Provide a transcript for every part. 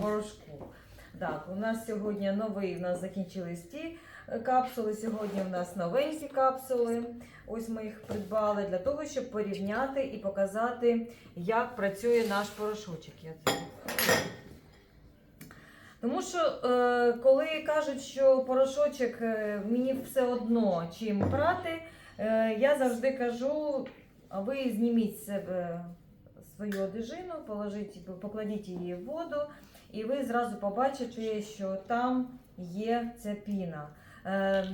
порошку. Так, у нас сьогодні новий, у нас закінчились ті е, капсули. Сьогодні у нас новенькі капсули. Ось ми їх придбали для того, щоб порівняти і показати, як працює наш порошочок. Тому що е, коли кажуть, що порошочок е, мені все одно чим прати, е, я завжди кажу: а ви зніміть себе свою одежину, положіть, покладіть її в воду, і ви зразу побачите, що там є ця піна. Е,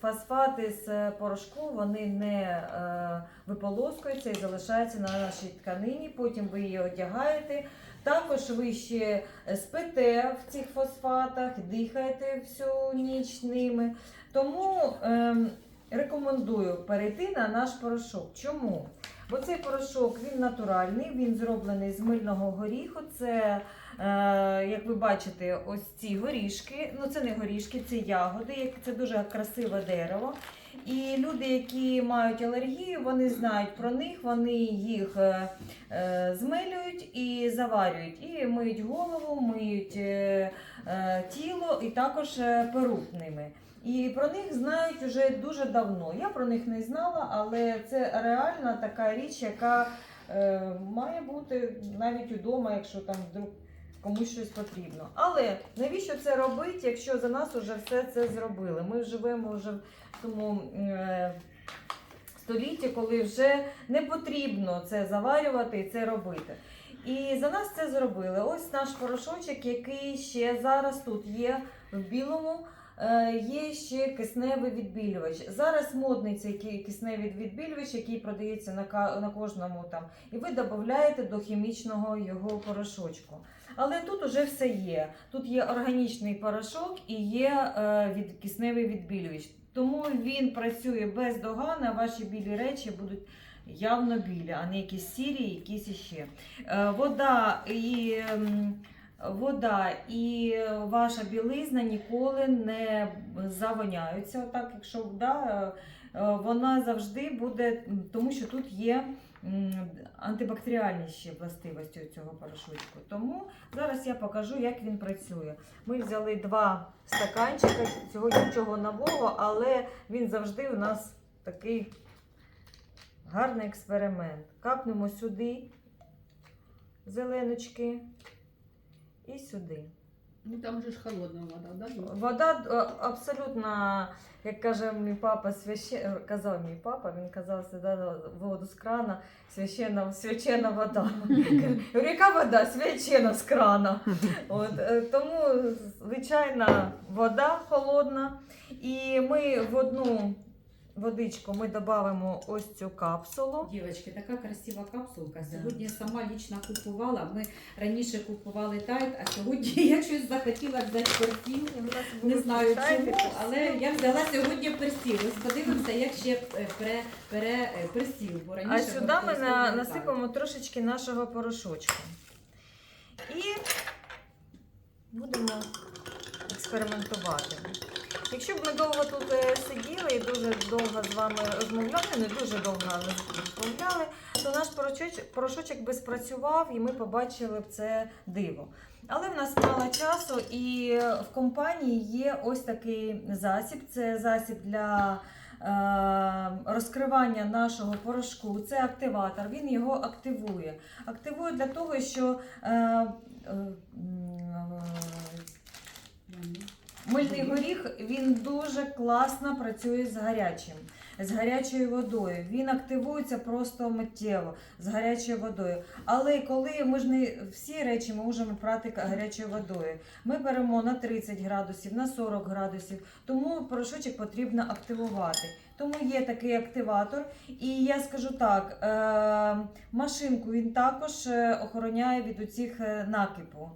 Фосфати з порошку вони не е, виполоскуються і залишаються на нашій тканині. Потім ви її одягаєте. Також ви ще спите в цих фосфатах, дихаєте всю ніч ними. Тому ем, рекомендую перейти на наш порошок. Чому? Бо цей порошок він натуральний, він зроблений з мильного горіху. Це, е, як ви бачите, ось ці горішки. Ну це не горішки, це ягоди. Це дуже красиве дерево. І люди, які мають алергію, вони знають про них, вони їх е, е, змилюють і заварюють. І миють голову, миють е, е, тіло і також е, перуть ними. І про них знають вже дуже давно. Я про них не знала, але це реальна така річ, яка е, має бути навіть удома, якщо там вдруг комусь щось потрібно. Але навіщо це робити, якщо за нас вже все це зробили? Ми живемо вже в тому е, столітті, коли вже не потрібно це заварювати і це робити. І за нас це зробили. Ось наш порошочок, який ще зараз тут є в білому. Е, Є ще кисневий відбілювач. Зараз модний цей кисневий відбілювач, який продається на, кожному там. І ви додаєте до хімічного його порошочку. Але тут уже все є. Тут є органічний порошок і є е, від, кисневий відбілювач. Тому він працює без догани, а ваші білі речі будуть явно білі, а не якісь сірі, якісь іще. Е, вода і. Вода і ваша білизна ніколи не завоняються. Отак, якщо да, е, вона завжди буде, тому що тут є антибактеріальні ще властивості цього порошочку. Тому зараз я покажу, як він працює. Ми взяли два стаканчика, цього нічого нового, але він завжди у нас такий гарний експеримент. Капнемо сюди зеленочки і сюди. Ну там же ж холодна вода, да? Вода е, абсолютно, як каже мій папа, свяще... е, казав мій папа, він казав завжди воду з крана, священна, свячена вода. Яка вода? Свячена з крана. От, е, тому звичайна вода холодна. І ми в одну водичку ми додамо ось цю капсулу. Дівчатки, така красива капсулка. Сьогодні сама лічно купувала. Ми раніше купували тайт, а сьогодні я щось захотіла взяти перфім. Не знаю чому, але я взяла сьогодні персів. Ось подивимося, як ще е, пере, пере, е, персів. Бо раніше А сюди ми на, насипаємо трошечки нашого порошочку. І будемо експериментувати. Якщо б ми довго тут е, сиділи і дуже довго з вами розмовляли, не дуже довго але розмовляли, то наш порошочок, порошочок би спрацював і ми побачили б це диво. Але в нас мало часу, і в компанії є ось такий засіб. Це засіб для е, розкривання нашого порошку. Це активатор. Він його активує. Активує для того, що е. Мильний горіх він дуже класно працює з гарячим, з гарячою водою. Він активується просто миттєво з гарячою водою. Але коли ми ж не всі речі ми можемо прати гарячою водою. Ми беремо на 30 градусів, на 40 градусів, тому порошочок потрібно активувати. Тому є такий активатор. І я скажу так: е- машинку він також е, охороняє від оцих е, накипу.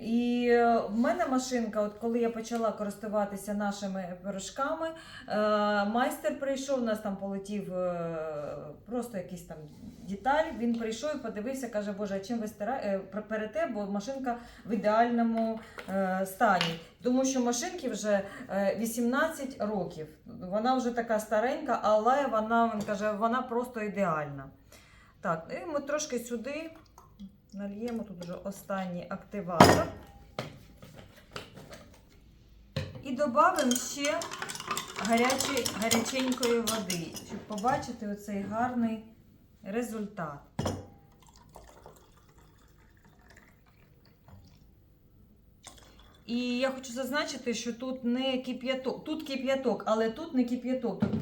І в мене машинка, от коли я почала користуватися нашими пирожками, е, майстер прийшов, у нас там полетів е, просто якийсь там деталь. Він прийшов і подивився, каже, Боже, а чим ви стара... е, перете, бо машинка в ідеальному стані. Тому що машинки вже е, 18 років. Вона вже така старенька, але вона він каже, вона просто ідеальна. Так, і ми трошки сюди Нальємо тут вже останній активатор. І додамо ще гарячої, гаряченької води, щоб побачити оцей гарний результат. І я хочу зазначити, що тут не кип'яток, тут кип'яток, але тут не кип'яток. Тут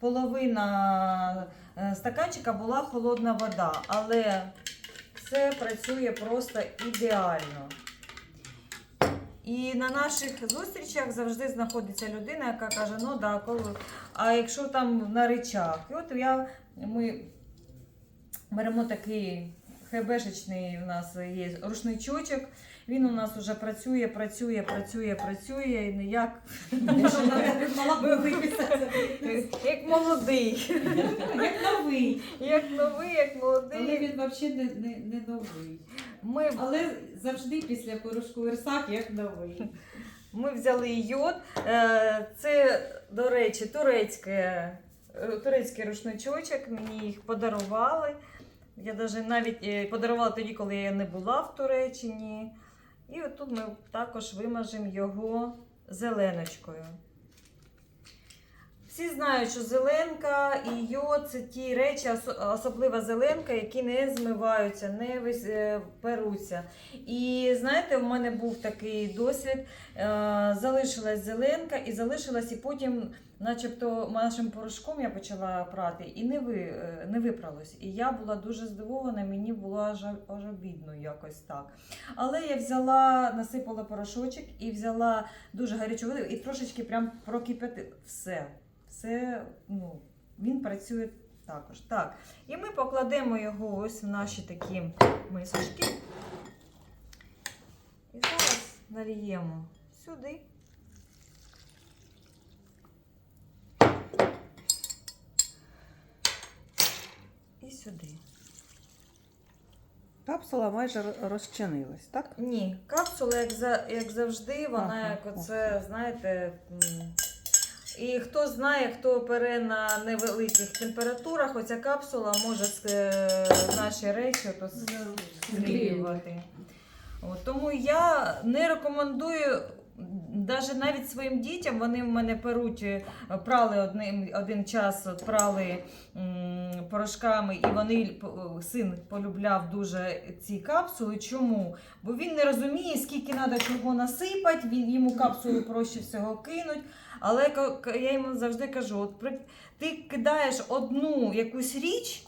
половина е, стаканчика була холодна вода, але все працює просто ідеально. І на наших зустрічах завжди знаходиться людина, яка каже: ну да, коли. А якщо там на речах, і от я, ми беремо такий хебешечний у нас є рушничочок. Він у нас вже працює, працює, працює, працює і ніяк Мала би виписати. як молодий, Як новий. як новий, як Але молодий. він взагалі не, не, не новий. Ми Але завжди після порошку Ірсак як новий. Ми взяли йод. Е, Це, до речі, турецьке, е, турецький рушничочок. Мені їх подарували. Я навіть е, подарувала тоді, коли я не була в Туреччині. І от тут ми також вимажемо його зеленочкою. Всі знають, що зеленка і йод це ті речі, особлива зеленка, які не змиваються, не е, перуться. І знаєте, в мене був такий досвід. Е, залишилась зеленка і залишилась, і потім, начебто, нашим порошком я почала прати, і не, ви, е, не випралось. І я була дуже здивована, мені було аж, аж обідно якось так. Але я взяла, насипала порошочок і взяла дуже гарячу воду і трошечки прям прокип'ятила. Все. Все, ну, він працює також. Так. І ми покладемо його ось в наші такі мисочки. І зараз наліємо сюди. І сюди. Капсула майже розчинилась, так? Ні, капсула, як, за, як завжди, вона Ага, як оце, знаєте. І хто знає, хто пере на невеликих температурах, оця капсула може е, наші речі склеювати. Тому я не рекомендую. Навіть навіть своїм дітям вони в мене перуть, е, прали одним, один час прали порошками, і вони син полюбляв дуже ці капсули. Чому? Бо він не розуміє, скільки треба чого насипати, він йому капсулу проще всього кинуть. Але я йому завжди кажу: от ти кидаєш одну якусь річ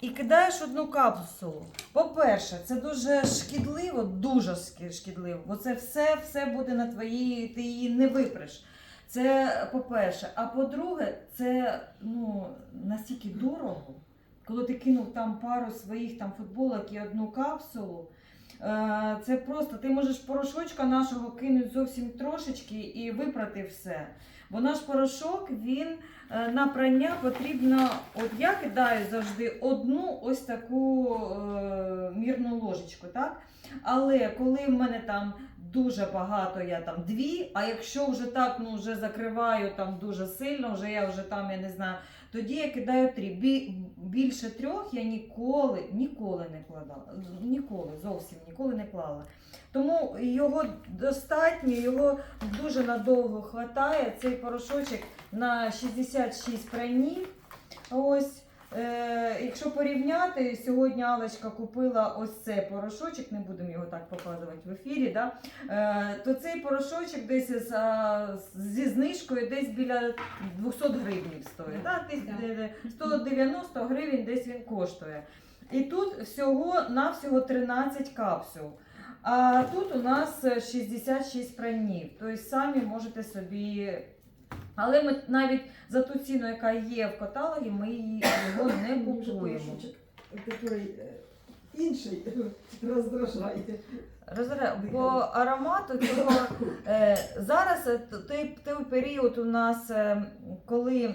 і кидаєш одну капсулу. По-перше, це дуже шкідливо, дуже шкідливо, бо це все, все буде на твоїй, ти її не випреш. Це по-перше. А по-друге, це ну, настільки дорого, коли ти кинув там пару своїх там футболок і одну капсулу. Е, Це просто ти можеш порошочка нашого кинути зовсім трошечки і випрати все. Бо наш порошок він е, на прання потрібно. От я кидаю завжди одну ось таку е, мірну ложечку, так? Але коли в мене там дуже багато, я там дві, а якщо вже так ну, вже закриваю там дуже сильно, вже я вже там, я не знаю, тоді я кидаю три. Бі- більше трьох я ніколи, ніколи не кладала. Ніколи, зовсім ніколи не клала. Тому його достатньо, його дуже надовго хватає. Цей порошочок на 66 пранів. Ось. Е, якщо порівняти, сьогодні Алочка купила ось цей порошочок, не будемо його так показувати в ефірі, да? е, то цей порошочок десь з, зі знижкою десь біля 200 гривень стоїть. Да? Десь, е, 190 гривень десь він коштує. І тут всього навсього 13 капсул. А тут у нас е, 66 пранів. Тобто самі можете собі. Але ми навіть за ту ціну, яка є в каталогі, ми її- його не купуємо. Який інший роздражає. Розре, по аромату цього е, зараз е, той, той період у нас, е, коли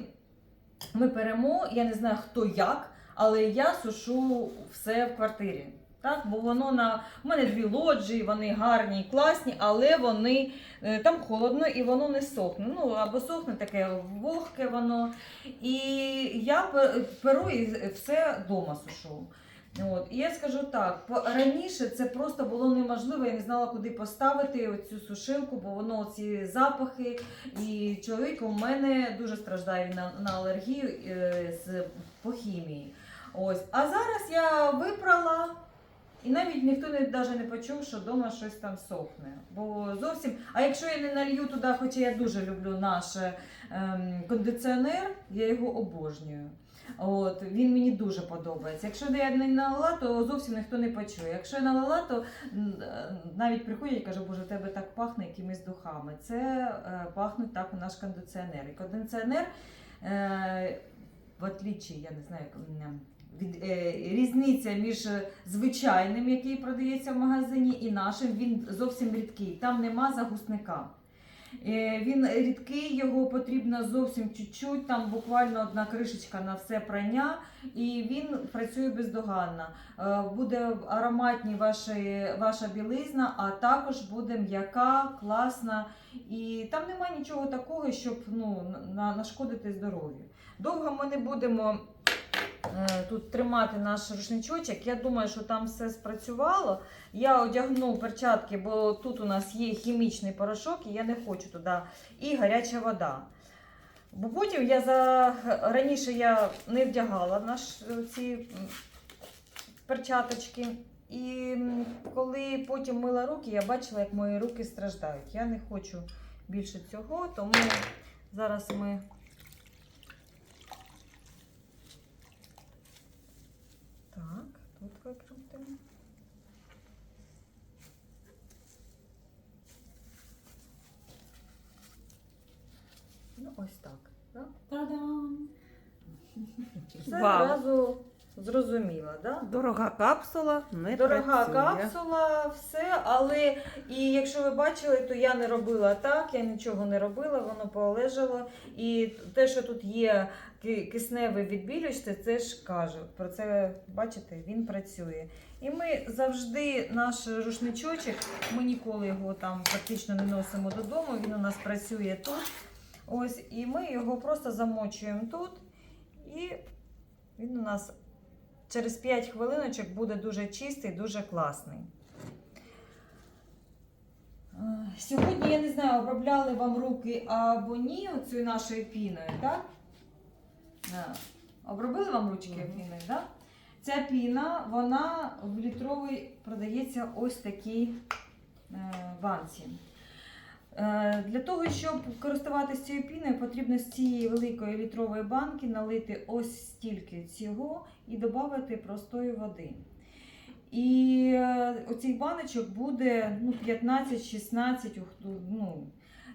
ми перемо, я не знаю хто як, але я сушу все в квартирі. Так, бо воно на у мене дві лоджії, вони гарні і класні, але вони е, там холодно і воно не сохне. Ну або сохне таке вогке воно. І я пе- перу і все вдома сушу. От. І я скажу так: раніше це просто було неможливо, я не знала, куди поставити цю сушилку, бо воно ці запахи. І чоловік у мене дуже страждає на, на алергію е, з по хімії. Ось. А зараз я випрала. І навіть ніхто не навіть не почув, що вдома щось там сохне. Бо зовсім. А якщо я не налью туди, хоча я дуже люблю наш ем, кондиціонер, я його обожнюю. От, він мені дуже подобається. Якщо я не налила, то зовсім ніхто не почує. Якщо я налила, то е, навіть приходять і кажуть, боже, тебе так пахне якимись духами. Це е, пахнуть так у наш кондиціонер. І кондиціонер, е, в отличі, я не знаю, е, різниця між звичайним, який продається в магазині, і нашим, він зовсім рідкий. Там нема загусника. Е, Він рідкий, його потрібно зовсім чуть-чуть, там буквально одна кришечка на все прання, і він працює бездоганно. Е, Буде ароматні ваші, ваша білизна, а також буде м'яка, класна. І там немає нічого такого, щоб ну, нашкодити здоров'ю. Довго ми не будемо е, тут тримати наш рушничочок. Я думаю, що там все спрацювало. Я одягну перчатки, бо тут у нас є хімічний порошок, і я не хочу туди і гаряча вода. Бо потім я за раніше я не вдягала наш ці перчаточки. І коли потім мила руки, я бачила, як мої руки страждають. Я не хочу більше цього, тому зараз ми. Так, тут викрутимо. Ну, ось так. Да? Та-дам! Все Вау. одразу зрозуміло, да? Дорога капсула, не Дорога працює. капсула, все, але і якщо ви бачили, то я не робила так, я нічого не робила, воно полежало. І те, що тут є ки- кисневий відбілювач, це теж кажу. Про це бачите, він працює. І ми завжди наш рушничочок, ми ніколи його там практично не носимо додому. Він у нас працює тут. Ось, і ми його просто замочуємо тут, і він у нас через 5 хвилиночок буде дуже чистий, дуже класний. Е, Сьогодні, я не знаю, обробляли вам руки або ні, оцю нашою піною, так? Е, Обробили вам ручки Мгм. піною, так? Ця піна, вона в літровій продається ось такій е, банці. Для того, щоб користуватися цією піною, потрібно з цієї великої літрової банки налити ось стільки цього і додати простої води. І е, оцих баночок буде ну, 15-16. Ну,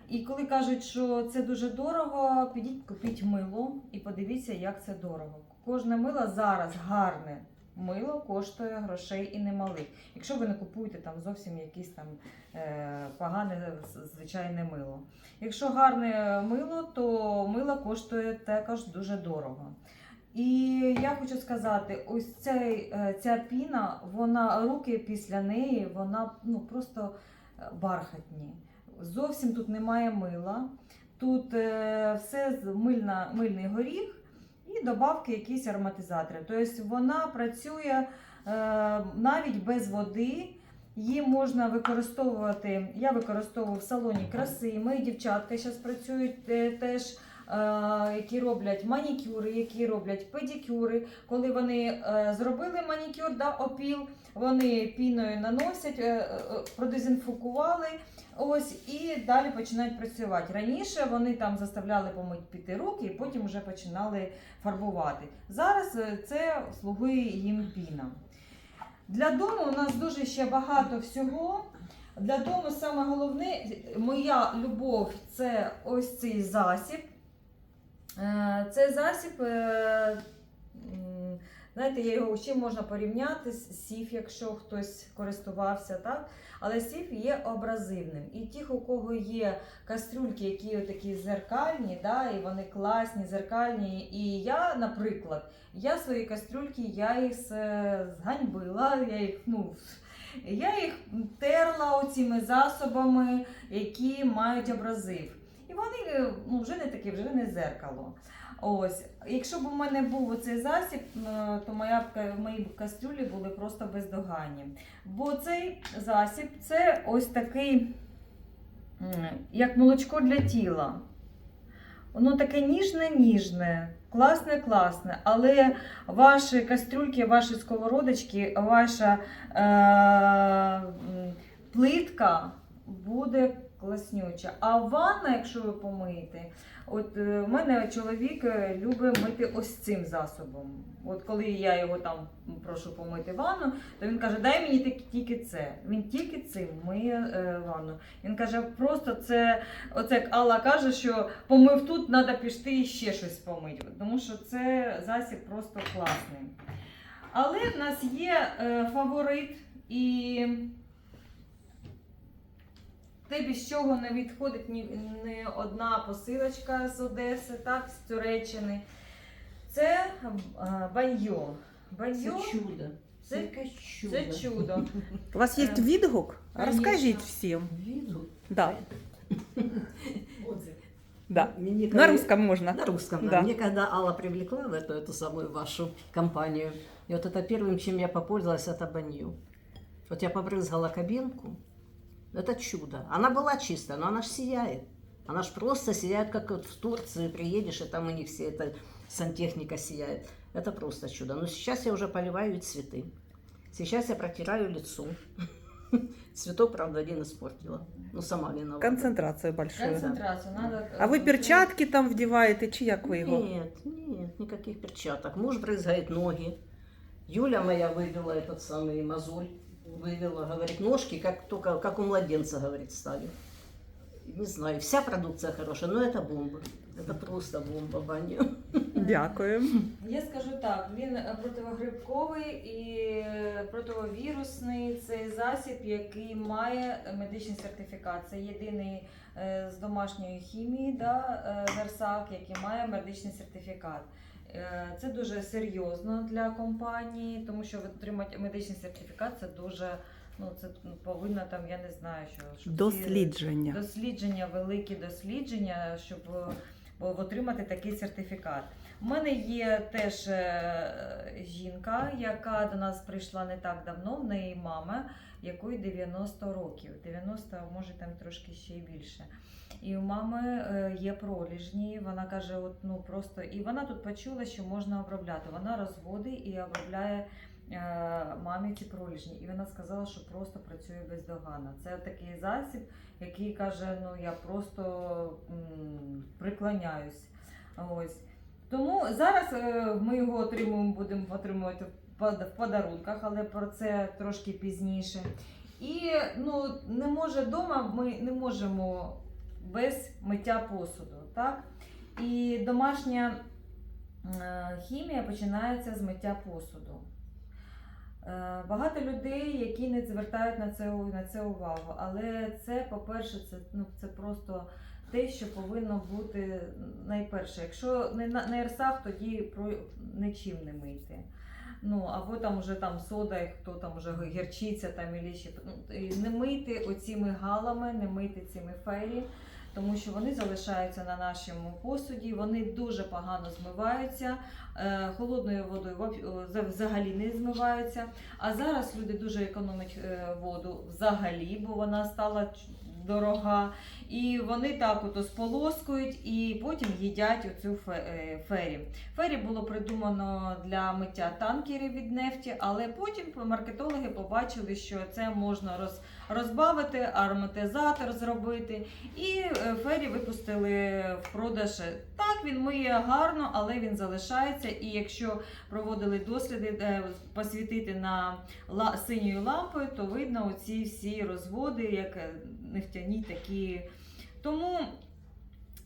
і коли кажуть, що це дуже дорого, підіть купіть мило і подивіться, як це дорого. Кожне мило зараз гарне. Мило коштує грошей і немалих. Якщо ви не купуєте там зовсім якесь там е, погане звичайне мило. Якщо гарне мило, то мило коштує також дуже дорого. І я хочу сказати, ось цей, е, ця піна, вона руки після неї, вона ну просто е, бархатні. Зовсім тут немає мила. Тут е, все мильна, мильний горіх і добавки якісь ароматизатори. Тобто вона працює навіть без води. Її можна використовувати. Я використовую в салоні краси. Мої дівчатка зараз працюють теж, які роблять манікюри, які роблять педикюри. Коли вони е, зробили манікюр, да, опіл, вони піною наносять, е, е, продезінфікували. Ось і далі починають працювати. Раніше вони там заставляли помити піти руки і потім вже починали фарбувати. Зараз е, це слугує їм піна. Для дому у нас дуже ще багато всього. Для дому саме головне, моя любов це ось цей засіб. Е, Цей засіб, е, знаєте, я його чим можна порівняти з сіф, якщо хтось користувався, так? Але сіф є абразивним. І ті, у кого є кастрюльки, які такі зеркальні, да, і вони класні, зеркальні. І я, наприклад, я свої кастрюльки, я їх зганьбила, я їх, ну, я їх терла оціми засобами, які мають абразив. Вони ну, вже не такі, вже не зеркало. Ось, якщо б у мене був оцей засіб, е, то моя мої кастрюлі були просто бездоганні. Бо цей засіб це ось такий, як молочко для тіла. Воно таке ніжне-ніжне, класне-класне, але ваші кастрюльки, ваші сковородочки, ваша е, плитка буде класнюча. А ванна, якщо ви помиєте, от е, в мене чоловік е, любить мити ось цим засобом. От коли я його там прошу помити ванну, то він каже, дай мені тільки- це. Він тільки цим миє е, ванну. Він каже, просто це, оце як Алла каже, що помив тут, треба пішти і ще щось помити. Тому що це засіб просто класний. Але в нас є фаворит і те, без чого не відходить ні, ні одна посилочка з Одеси, так, з Туреччини. Це е, баньйо. Баньйо Це чудо. Це- Це якесь чудо. це чудо. У вас є Е, відгук? конечно. Розкажіть всім. Віду. Да, Отзыв. да. Мне На когда- русском можно. На русском, да. Да. Мне когда Алла привлекла в эту, эту самую вашу компанию, и вот это первым, чем я попользовалась, это банью. Вот я побрызгала кабинку, это чудо. Она была чистая, но она ж сияет. Она ж просто сияет, как вот в Турции приедешь, и там у них все это сантехника сияет. Это просто чудо. Но сейчас я уже поливаю и цветы. Сейчас я протираю лицо. Цветок, правда, один испортила. Ну, сама виновата. Концентрацію большую. Концентрацію. Надо, А ви перчатки там вдіваєте, чи як ви його? Нет, нет, никаких перчаток. Муж брызгает ноги. Юля моя вывела этот самый мозоль. Вывела, говорит, ножки, как только, как у младенца, говорит, стали. Не знаю, вся продукция хорошая, но это бомба. Это просто бомба, баня. Дякую. Я скажу так, він е, противогрибковий і е, противовірусний. Це засіб, який має медичний сертифікат. Це єдиний е, з домашньої хімії, да, е, Версак, який має медичний сертифікат. Е, Це дуже серйозно для компанії, тому що отримати медичний сертифікат це дуже. Ну, це повинно там, я не знаю, що що дослідження. Дослідження. дослідження, великі дослідження, щоб е, отримати такий сертифікат. У мене є теж е, жінка, яка до нас прийшла не так давно, в неї мама, якої 90 років. 90, може там трошки ще й більше. І у мами е, є проліжні. Вона каже, от ну просто і вона тут почула, що можна обробляти. Вона розводить і обробляє е, мамі ці проліжні. І вона сказала, що просто працює бездоганно. Це такий засіб, який каже: ну я просто м, приклоняюсь. Ось. Тому зараз е, ми його отримуємо, будемо отримувати в подарунках, але про це трошки пізніше. І ну, не може вдома, ми не можемо без миття посуду. Так? І домашня е, хімія починається з миття посуду. Е, Багато людей, які не звертають на це, на це увагу. Але це, по-перше, це, ну, це просто те, що повинно бути найперше. Якщо не на ерсах, тоді про нічим не мийте. Ну, або там вже там сода, хто там вже гірчиця там і ще. Ну, не мийте оціми галами, не мийте цими фері, тому що вони залишаються на нашому посуді, вони дуже погано змиваються. Е, холодною водою взагалі не змиваються. А зараз люди дуже економять е, воду взагалі, бо вона стала дорога. І вони так ото сполоскують і потім їдять оцю е, фері. Фері було придумано для миття танкерів від нефті, але потім маркетологи побачили, що це можна роз, розбавити, ароматизатор зробити. І е, фері випустили в продаж. Так, він миє гарно, але він залишається. І якщо проводили досліди, е, посвітити на синьою лампою, то видно оці всі розводи, як е, нефтяні такі. Тому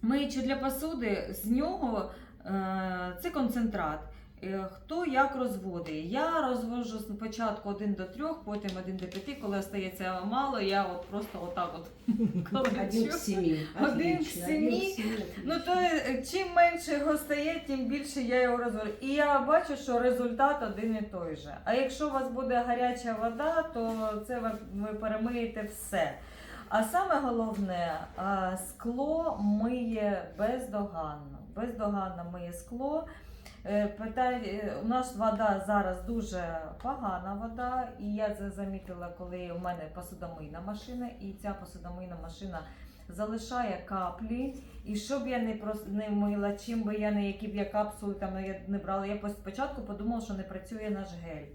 миючи для посуди, з нього е, це концентрат. Е, Хто як розводить? Я розвожу спочатку 1 до 3, потім 1 до 5, коли остається мало, я от просто отак от Один колочу. семи. Один один к семи. Ну то е, чим менше його стає, тим більше я його розвожу. І я бачу, що результат один і той же. А якщо у вас буде гаряча вода, то це ви перемиєте все. А саме головне, скло миє бездоганно. Бездоганно миє скло. Е, Питай, е, у нас вода зараз дуже погана вода, і я це замітила, коли у мене посудомийна машина, і ця посудомийна машина залишає каплі. І що б я не прос- не мила, чим би я не які б я капсули там не брала. Я спочатку подумала, що не працює наш гель.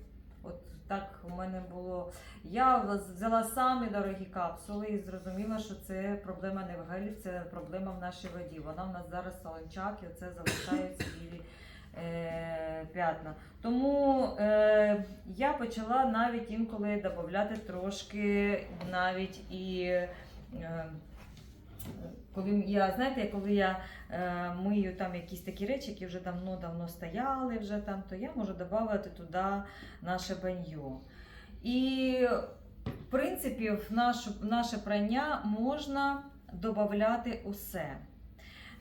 От так у мене було. Я взяла самі дорогі капсули і зрозуміла, що це проблема не в гелі, це проблема в нашій воді. Вона в нас зараз солончак, і це залишаються білі е, п'ятна. Тому е, я почала навіть інколи додати трошки навіть і. Е, коли я, знаєте, коли я е, мию там якісь такі речі, які вже давно-давно стояли, вже там, то я можу додати туди наше баньо. І в принципі, в наше, в наше прання можна додати усе.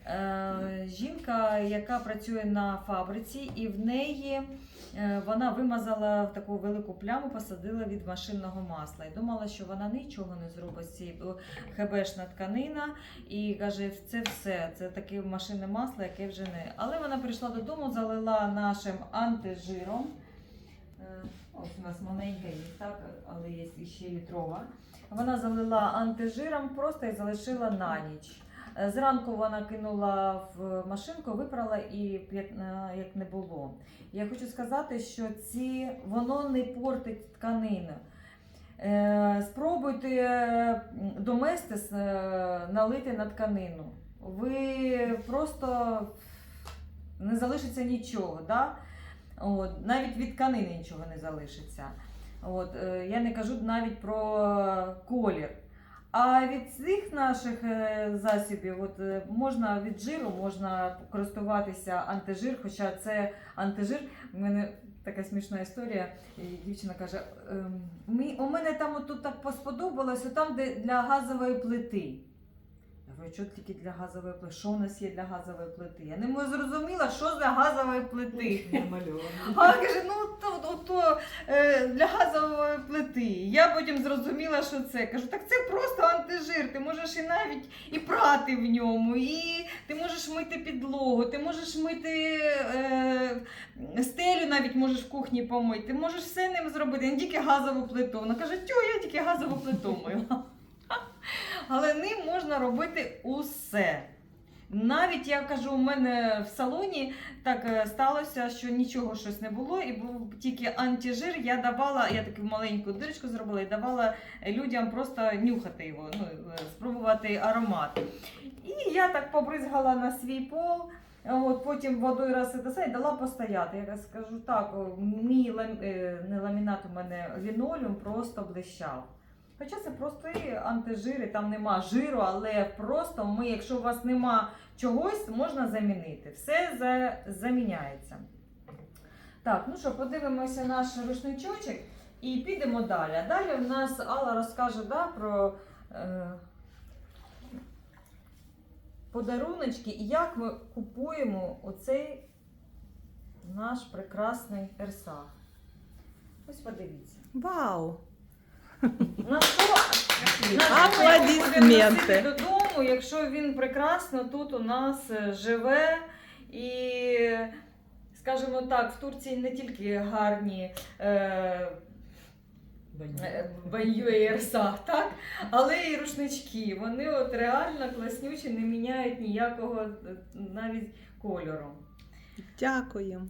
Е, жінка, яка працює на фабриці, і в неї е, вона вимазала таку велику пляму, посадила від машинного масла. І думала, що вона нічого не зробить з цієї хебешна тканина. І каже, це все, це таке машинне масло, яке вже не. Але вона прийшла додому, залила нашим антижиром. Е, Ось у нас маленька є, так, але є ще літрова. Вона залила антижиром просто і залишила на ніч. Е, Зранку вона кинула в машинку, випрала і як, е, не було. Я хочу сказати, що ці, воно не портить тканину. Е, спробуйте доместис налити на тканину. Ви просто не залишиться нічого. Да? От, навіть від тканини нічого не залишиться. От, я не кажу навіть про колір. А від цих наших е, засобів, от, е, можна від жиру, можна користуватися антижир, хоча це антижир. У мене така смішна історія. Дівчина каже: ем, «Мі- у мене там тут так посподобалось, там, де для газової плити. Я що тільки для газової плити? Що у нас є для газової плити? Я не можу зрозуміла, що для газової плити. А каже, ну то, то, то е, для газової плити. Я потім зрозуміла, що це. Кажу, так це просто антижир. Ти можеш і навіть і прати в ньому, і ти можеш мити підлогу, ти можеш мити е, стелю, навіть можеш в кухні помити. Ти можеш все ним зробити, не тільки газову плиту. Вона каже, тьо, я тільки газову плиту мила. Але ним можна робити усе. Навіть я кажу, у мене в салоні так е, сталося, що нічого щось не було, і був тільки антижир. Я давала, я таку маленьку дирочку зробила і давала людям просто нюхати його, ну, е, спробувати аромат. І я так побризгала на свій пол. От потім водою раз і все, і дала постояти. Я скажу так, мій лам- е, не ламінат у мене лінолеум просто блищав. Хоча це простий антижир, і там нема жиру, але просто ми, якщо у вас нема чогось, можна замінити. Все за, заміняється. Так, ну що, подивимося наш рушничочок і підемо далі. Далі в нас Алла розкаже да, про е, подаруночки і як ми купуємо оцей наш прекрасний ерсах. Ось подивіться. Вау! На що, на що ми Аплодисменти. будемо носити додому, якщо він прекрасно тут у нас е, живе і, скажімо так, в Турції не тільки гарні. Е, е, так? Але і рушнички. Вони от реально класнючі, не міняють ніякого е, навіть кольору. Дякуємо.